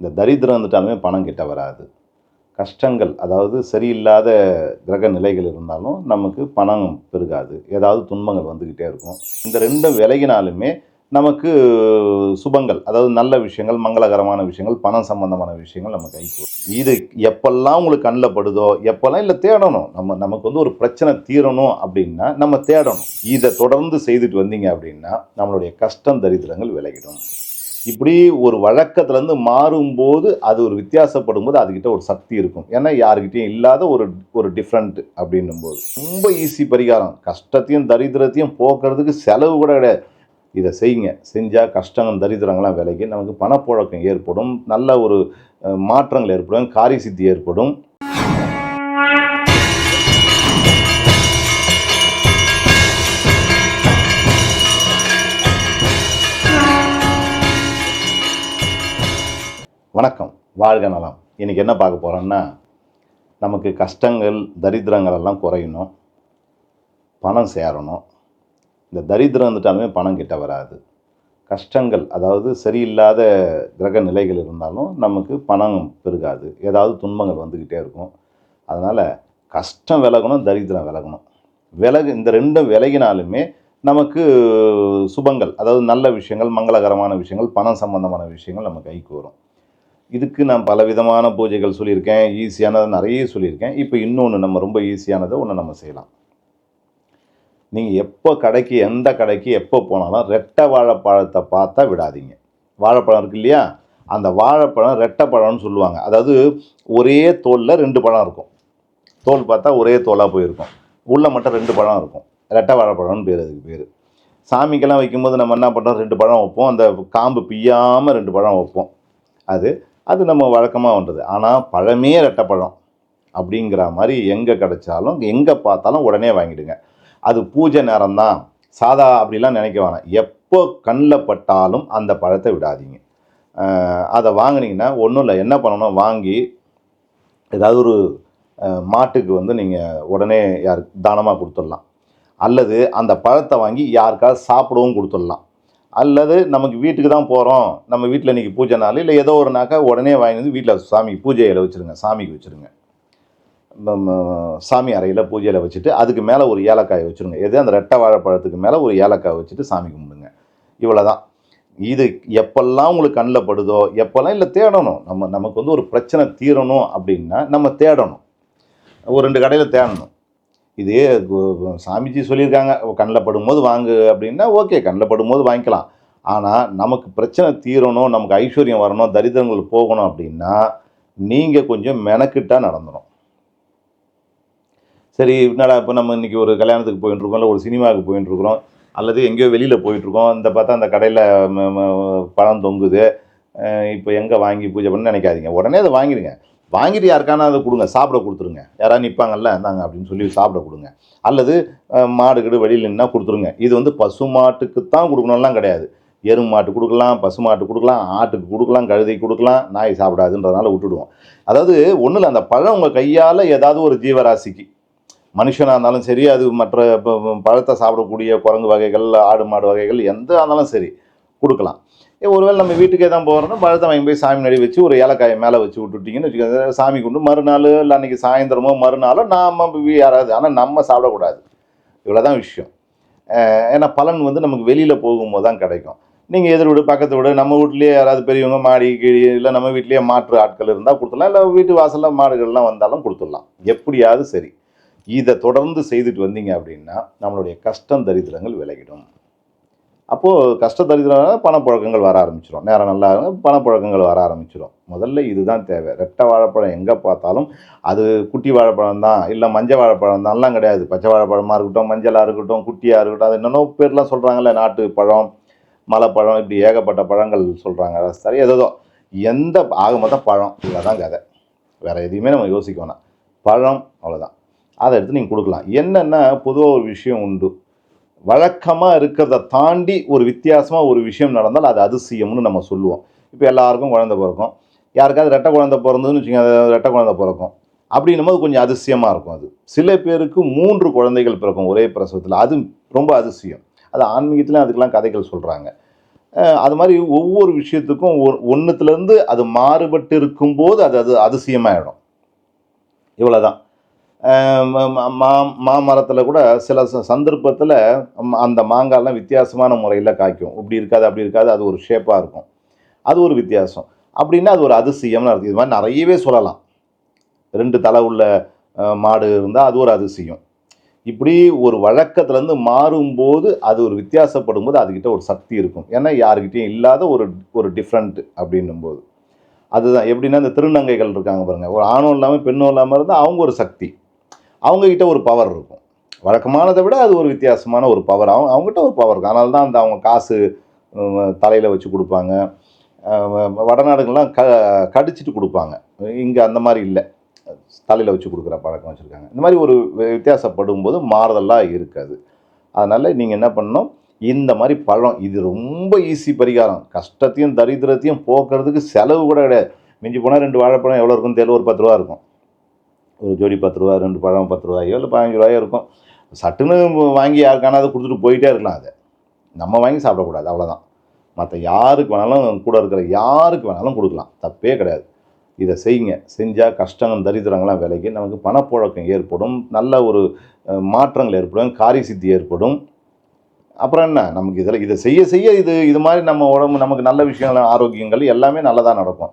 இந்த தரித்திரம் வந்துட்டாலுமே பணம் கிட்ட வராது. கஷ்டங்கள் அதாவது சரியில்லாத கிரக நிலைகள் இருந்தாலும் நமக்கு பணம் பெருகாது. ஏதாவது துன்பங்கள் வந்துக்கிட்டே இருக்கும். இந்த ரெண்டும் விலகினாலுமே நமக்கு சுபங்கள் அதாவது நல்ல விஷயங்கள் மங்களகரமான விஷயங்கள் பணம் சம்பந்தமான விஷயங்கள் நம்ம கைக்கு இது எப்பெல்லாம் உங்களுக்கு கண்ணில் படுதோ எப்பெல்லாம் இல்லை தேடணும். நம்ம நமக்கு வந்து ஒரு பிரச்சனை தீரணும் அப்படின்னா நம்ம தேடணும். இதை தொடர்ந்து செய்துட்டு வந்தீங்க அப்படின்னா நம்மளுடைய கஷ்டம் தரித்திரங்கள் விலகிடும். இப்படி ஒரு வழக்கத்துலேருந்து மாறும்போது அது ஒரு வித்தியாசப்படும் போது அதுக்கிட்ட ஒரு சக்தி இருக்கும். ஏன்னா யாருக்கிட்டையும் இல்லாத ஒரு ஒரு டிஃப்ரெண்ட் அப்படின்னும் போது ரொம்ப ஈஸி பரிகாரம். கஷ்டத்தையும் தரித்திரத்தையும் போக்குறதுக்கு செலவு கூட கிடையாது. இதை செய்யுங்க. செஞ்சால் கஷ்டங்கள் தரித்திரங்களாம் விலைக்கு நமக்கு பணப்புழக்கம் ஏற்படும். நல்ல ஒரு மாற்றங்கள் ஏற்படும். காரிய சித்தி ஏற்படும். வாழ்க நலம். இன்னைக்கு என்ன பார்க்க போகிறோன்னா நமக்கு கஷ்டங்கள் தரித்திரங்கள் எல்லாம் குறையணும். பணம் சேரணும். இந்த தரித்திரம் வந்துட்டாலுமே பணம் கிட்ட வராது. கஷ்டங்கள் அதாவது சரியில்லாத கிரக நிலைகள் இருந்தாலும் நமக்கு பணம் பெருகாது. ஏதாவது துன்பங்கள் வந்துக்கிட்டே இருக்கும். அதனால் கஷ்டம் விலகணும் தரித்திரம் விலகணும். விலகு இந்த ரெண்டும் விலகினாலுமே நமக்கு சுபங்கள் அதாவது நல்ல விஷயங்கள் மங்களகரமான விஷயங்கள் பணம் சம்பந்தமான விஷயங்கள் நம்ம கைக்கு வரும். இதுக்கு நான் பலவிதமான பூஜைகள் சொல்லியிருக்கேன் ஈஸியானதை நிறைய சொல்லியிருக்கேன். இப்போ இன்னொன்று நம்ம ரொம்ப ஈஸியானதை ஒன்று நம்ம செய்யலாம். நீங்கள் எப்போ கடைக்கு எந்த கடைக்கு எப்போ போனாலும் ரெட்டை வாழைப்பழத்தை பார்த்தா விடாதீங்க. வாழைப்பழம் இருக்கு இல்லையா? அந்த வாழைப்பழம் ரெட்டை பழம்னு சொல்லுவாங்க. அதாவது ஒரே தோலில் ரெண்டு பழம் இருக்கும். தோல் பார்த்தா ஒரே தோலாக போயிருக்கும். உள்ளே மட்டும் ரெண்டு பழம் இருக்கும். ரெட்டை வாழைப்பழம்னு பேர் அதுக்கு பேர். சாமிக்கெல்லாம் வைக்கும்போது நம்ம என்ன பண்ணுறோம்? ரெண்டு பழம் வைப்போம். அந்த காம்பு பிய்யாமல் ரெண்டு பழம் வைப்போம். அது அது நம்ம வழக்கமாக வந்தது. ஆனால் பழமே ரெட்டைப்பழம் அப்படிங்கிற மாதிரி எங்கே கிடைச்சாலும் எங்கே பார்த்தாலும் உடனே வாங்கிடுங்க. அது பூஜை நேரம்தான். சாதா அப்படிலாம் நினைக்க வேணாம். எப்போ கண்ணில் பட்டாலும் அந்த பழத்தை விடாதீங்க. அதை வாங்கினீங்கன்னா ஒன்றும் இல்லை. என்ன பண்ணணும்? வாங்கி ஏதாவது ஒரு மாட்டுக்கு வந்து நீங்கள் உடனே யார் தானமாக கொடுத்துடலாம். அல்லது அந்த பழத்தை வாங்கி யாருக்காவது சாப்பிடவும் கொடுத்துடலாம். அல்லது நமக்கு வீட்டுக்கு தான் போகிறோம் நம்ம வீட்டில் இன்றைக்கி பூஜை நாள். இல்லை ஏதோ ஒரு நாக்கா உடனே வாங்கி வந்து வீட்டில் சாமி பூஜையில் வச்சுருங்க. சாமிக்கு வச்சுருங்க. நம்ம சாமி அறையில் பூஜையில் வச்சுட்டு அதுக்கு மேலே ஒரு ஏலக்காய் வச்சுருங்க. எது? அந்த ரெட்டை வாழைப்பழத்துக்கு மேலே ஒரு ஏலக்காய் வச்சுட்டு சாமி கும்பிடுங்க. இவ்வளோ தான் இது எப்பெல்லாம் உங்களுக்கு கண்ணில் படுதோ எப்போல்லாம் இல்லை தேடணும். நம்ம நமக்கு வந்து ஒரு பிரச்சனை தீரணும் அப்படின்னா நம்ம தேடணும். ஒரு ரெண்டு கடையில் தேடணும். இதே சாமிஜி சொல்லியிருக்காங்க கண்ணில் படும்போது வாங்கு அப்படின்னா ஓகே கண்ணில் படும்போது வாங்கிக்கலாம். ஆனால் நமக்கு பிரச்சனை தீரணும் நமக்கு ஐஸ்வர்யம் வரணும் தரித்திரங்கள் போகணும் அப்படின்னா நீங்கள் கொஞ்சம் மெனக்கிட்டா நடந்துடும் சரி என்னடா இப்போ நம்ம இன்றைக்கி ஒரு கல்யாணத்துக்கு போயிட்டுருக்கோம் இல்லை ஒரு சினிமாவுக்கு போயிட்டு இருக்கிறோம் அல்லது எங்கேயோ வெளியில் போயிட்டுருக்கோம் இந்த பார்த்தா அந்த கடையில் பழம் தொங்குது இப்போ எங்கே வாங்கி பூஜை பண்ணு நினைக்காதீங்க. உடனே அதை வாங்கிடுங்க. வாங்கிட்டு யாருக்கான அதை கொடுங்க சாப்பிட கொடுத்துருங்க. யாராவது நிற்பாங்கல்ல இந்தாங்க அப்படின்னு சொல்லி சாப்பிட கொடுங்க. அல்லது மாடு கீடு வெளியில் நின்னா கொடுத்துருங்க. இது வந்து பசு மாட்டுக்கு தான் கொடுக்கணும்லாம் கிடையாது. எரு மாட்டு கொடுக்கலாம் பசு மாட்டு கொடுக்கலாம் ஆட்டுக்கு கொடுக்கலாம் கழுதை கொடுக்கலாம் நாய் சாப்பிடாதுன்றதுனால விட்டுடுவோம். அதாவது ஒன்றும் இல்லை அந்த பழம் உங்கள் கையால் ஏதாவது ஒரு ஜீவராசிக்கு. மனுஷனாக இருந்தாலும் சரி அது மற்ற ப- பழத்தை சாப்பிடக்கூடிய குரங்கு வகைகள் ஆடு மாடு வகைகள் எந்த இருந்தாலும் சரி கொடுக்கலாம். ஏ, ஒருவேளை நம்ம வீட்டுக்கே தான் போகிறோம்னா பழத்தை வாங்கி போய் சாமி நடி வச்சு ஒரு ஏலக்காயை மேலே வச்சு விட்டுட்டிங்கன்னு வச்சுக்கோங்க. சாமி கொண்டு மறுநாள் இல்லை அன்றைக்கி சாயந்தரமோ மறுநாளோ நாம் போய் யாராவது ஆனால் நம்ம சாப்பிடக்கூடாது. இவ்வளோ தான் விஷயம் ஏன்னா பலன் வந்து நமக்கு வெளியில் போகும்போது தான் கிடைக்கும். நீங்கள் எதிர் வீடு பக்கத்து வீடு நம்ம வீட்லேயே யாராவது பெரியவங்க மாடி கீழி இல்லை நம்ம வீட்லேயே மாற்று ஆட்கள் இருந்தால் கொடுத்துடலாம். இல்லை வீட்டு வாசலில் மாடுகள்லாம் வந்தாலும் கொடுத்துடலாம். எப்படியாவது சரி. இதை தொடர்ந்து செய்துட்டு வந்தீங்க அப்படின்னா நம்மளுடைய கஷ்டம் தரித்திரங்கள் விலகிடும். அப்போது கஷ்ட தரித்திரம் பணப்புழக்கங்கள் வர ஆரம்பிச்சிடும் நேரம் நல்லா பணப்புழக்கங்கள் வர ஆரம்பிச்சிடும் முதல்ல இதுதான் தேவை. ரெட்டை வாழைப்பழம் எங்கே பார்த்தாலும் அது குட்டி வாழைப்பழம் தான். இல்லை மஞ்சள் வாழைப்பழம் தான்லாம் கிடையாது. பச்சை வாழைப்பழமாக இருக்கட்டும் மஞ்சளாக இருக்கட்டும் குட்டியாக இருக்கட்டும் அது என்னென்னோ பேர்லாம் சொல்கிறாங்கல்ல நாட்டு பழம் மலைப்பழம் இப்படி ஏகப்பட்ட பழங்கள் சொல்கிறாங்க சரி ஏதோ எந்த ஆக மொத்தம் பழம். இவ்வளோதான் கதை. வேறு எதையுமே நம்ம யோசிக்க வேணாம். பழம் அவ்வளோதான் அதை எடுத்து நீங்கள் கொடுக்கலாம். என்னென்னா பொதுவாக ஒரு விஷயம் உண்டு. வழக்கமாக இருக்கிறத தாண்டி ஒரு வித்தியாசமாக ஒரு விஷயம் நடந்தால் அது அதிசயம்னு நம்ம சொல்லுவோம். இப்போ எல்லாருக்கும் குழந்தை பிறக்கும். யாருக்காவது ரெட்டை குழந்தை பிறந்ததுன்னு வச்சுக்கோங்க அது ரெட்டை குழந்தை பிறக்கும். அப்படின்னும் போது கொஞ்சம் அதிசயமாக இருக்கும் அது. சில பேருக்கு மூன்று குழந்தைகள் பிறக்கும் ஒரே பிரசவத்தில். அது ரொம்ப அதிசயம். அது ஆன்மீகத்துலேயும் அதுக்கெல்லாம் கதைகள் சொல்கிறாங்க அது மாதிரி ஒவ்வொரு விஷயத்துக்கும் ஒன்றுத்துலேருந்து அது மாறுபட்டு இருக்கும்போது அது அது அதிசயமாகிடும் இவ்வளோதான் மா மாமரத்தில் கூட சில சந்தர்ப்பத்தில் அந்த மாங்காய்லாம் வித்தியாசமான முறையில் காய்க்கும். இப்படி இருக்காது அப்படி இருக்காது அது ஒரு ஷேப்பாக இருக்கும். அது ஒரு வித்தியாசம். அப்படின்னா அது ஒரு அதிசயம்னு அர்த்தம். இது மாதிரி நிறையவே சொல்லலாம். ரெண்டு தலை உள்ள மாடு இருந்தால் அது ஒரு அதிசயம். இப்படி ஒரு வழக்கத்துலேருந்து மாறும்போது அது ஒரு வித்தியாசப்படும் போது அதுக்கிட்ட ஒரு சக்தி இருக்கும். ஏன்னா யாருக்கிட்டையும் இல்லாத ஒரு ஒரு டிஃப்ரெண்ட் அப்படின்னும் போது அதுதான். எப்படின்னா இந்த திருநங்கைகள் இருக்காங்க பாருங்கள் ஒரு ஆணும் இல்லாமல் பெண்ணும் இல்லாமல் இருந்தால் அவங்க ஒரு சக்தி. அவங்கக்கிட்ட ஒரு பவர் இருக்கும். வழக்கமானதை விட அது ஒரு வித்தியாசமான ஒரு பவர் அவங்க அவங்ககிட்ட ஒரு பவர் இருக்கும். அதனால தான் அந்த அவங்க காசு தலையில் வச்சு கொடுப்பாங்க. வடநாடுகள்லாம் க கடிச்சிட்டு கொடுப்பாங்க. இங்கே அந்த மாதிரி இல்லை. தலையில் வச்சு கொடுக்குற பழக்கம் வச்சுருக்காங்க. இந்த மாதிரி ஒரு வித்தியாசப்படும் போது மாறுதலாக இருக்காது. அதனால் நீங்கள் என்ன பண்ணணும்? இந்த மாதிரி பழம் இது ரொம்ப ஈஸி பரிகாரம். கஷ்டத்தையும் தரித்திரத்தையும் போக்குறதுக்கு செலவு கூட கிடையாது. மிஞ்சி போனால் ரெண்டு வாழைப்பழம் எவ்வளோ இருக்குன்னு தெரியல. ஒரு பத்து ரூபா இருக்கும். ஒரு ஜோடி பத்து ரூபா ரெண்டு பழம் பத்து ரூபாயோ இல்லை பதினஞ்சு ரூபாயோ இருக்கும். சட்டுன்னு வாங்கி யாருக்கானாவது கொடுத்துட்டு போயிட்டே இருக்கலாம் அதை. நம்ம வாங்கி சாப்பிடக்கூடாது அவ்வளோதான் மற்ற யாருக்கு வேணாலும் கூட இருக்கிற யாருக்கு வேணாலும் கொடுக்கலாம் தப்பே கிடையாது. இதை செய்யுங்க. செஞ்சால் கஷ்டங்கள் தரித்திரங்கள்லாம் விலைக்கு நமக்கு பணப்புழக்கம் ஏற்படும் நல்ல ஒரு மாற்றங்கள் ஏற்படும் காரிய சித்தி ஏற்படும். அப்புறம் என்ன? நமக்கு இதில் இதை செய்ய செய்ய இது இது மாதிரி நம்ம உடம்பு நமக்கு நல்ல விஷயங்கள் ஆரோக்கியங்கள் எல்லாமே நல்லதாக நடக்கும்.